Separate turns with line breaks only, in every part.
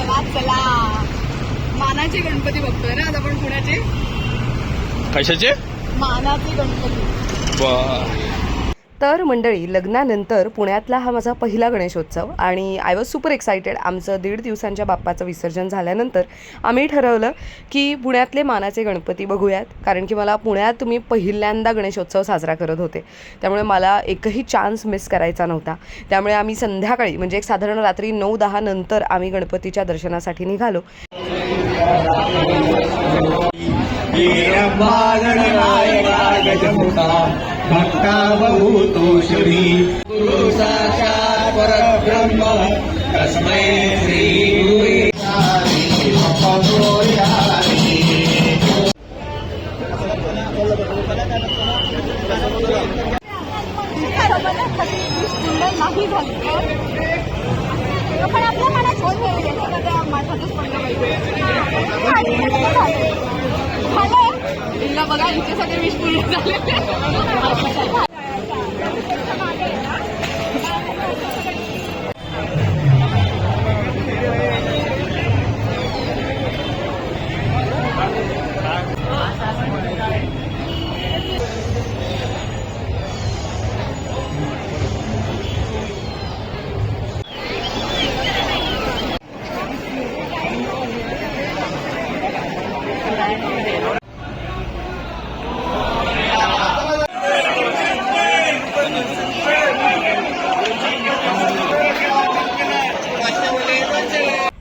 चला चला. मानाचे गणपती बघतोय ना आज आपण पुण्याचे?
कशाचे?
मानाचे गणपती.
तर मंडळी लग्नानंतर पुण्यातला हा माझा पहिला गणेशोत्सव आणि आय वॉज सुपर एक्सायटेड आमचं दीड दिवसांच्या बाप्पाचं विसर्जन झाल्यानंतर आम्ही ठरवलं की पुण्यातले मानाचे गणपती बघूयात. कारण की मला पुण्यात मी पहिल्यांदा गणेशोत्सव साजरा करत होते. त्यामुळे मला एकही चान्स मिस करायचा नव्हता. त्यामुळे आम्ही संध्याकाळी म्हणजे एक साधारण रात्री नऊ दहा नंतर आम्ही गणपतीच्या दर्शनासाठी निघालो.
गजमुखा भक्तावभूतो श्री गुरु साक्षात् परब्रह्म तस्मै श्री गुरुवे
नाही झाली पण आपल्या मनात होत नाही याच्यामध्ये बघा हिचे सगळे विष पूर्ण झाले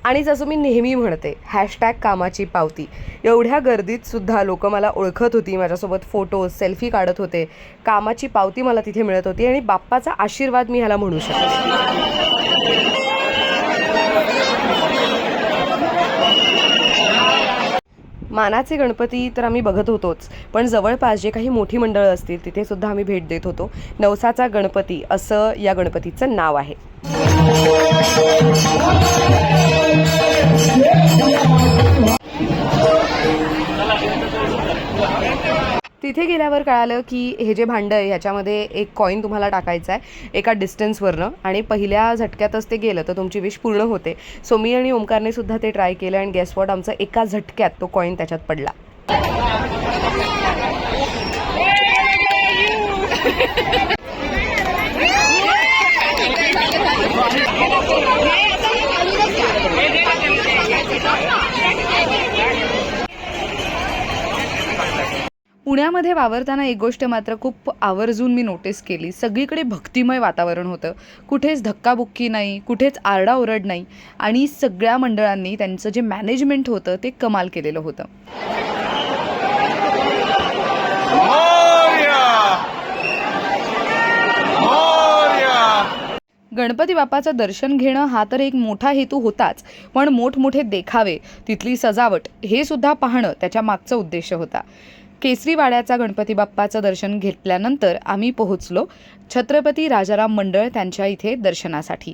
आणि जसं मी नेहमी म्हणते हॅशटॅग कामाची पावती. एवढ्या गर्दीत सुद्धा लोक मला ओळखत होती माझ्यासोबत फोटो सेल्फी काढत होते. कामाची पावती मला तिथे मिळत होती आणि बाप्पाचा आशीर्वाद मी ह्याला म्हणू शकते. मानाचे गणपती तर आम्ही बघत होतोच पण जवळपास जे काही मोठी मंडळं असतील तिथे सुद्धा आम्ही भेट देत होतो. नवसाचा गणपती असं या गणपतीचं नाव आहे. तिथे गेल्यावर कळालं की हे जे भांडं आहे ह्याच्यामध्ये एक कॉईन तुम्हाला टाकायचा आहे एका डिस्टन्सवरनं आणि पहिल्या झटक्यातच ते गेलं तर तुमची विश पूर्ण होते. सो मी आणि ओमकारने सुद्धा ते ट्राय केलं आणि गेस वॉट आमचा एका झटक्यात तो कॉईन त्याच्यात पडला.
पुण्यामध्ये वावरताना एक गोष्ट मात्र खूप आवर्जून मी नोटीस केली. सगळीकडे भक्तिमय वातावरण होतं. कुठेच धक्काबुक्की नाही कुठेच आरडाओरड नाही आणि सगळ्या मंडळांनी त्यांचं जे मॅनेजमेंट होतं ते कमाल केलेलं होतं. गणपती बाप्पाचं दर्शन घेणं हा तर एक मोठा हेतू होताच. पण मोठमोठे देखावे तिथली सजावट हे सुद्धा पाहणं त्याच्या मागचा उद्देश होता. केसरीवाड्याचा गणपती बाप्पाचं दर्शन घेतल्यानंतर आम्ही पोहोचलो छत्रपती राजाराम मंडळ त्यांच्या इथे दर्शनासाठी.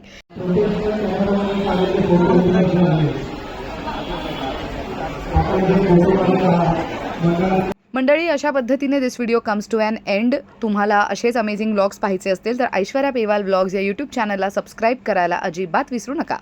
मंडळी अशा पद्धतीने this video comes to an end तुम्हाला असेच अमेझिंग ब्लॉग्स पाहायचे असतील तर ऐश्वर्या पेवाल ब्लॉग्स या यूट्यूब चॅनलला सबस्क्राईब करायला अजिबात विसरू नका.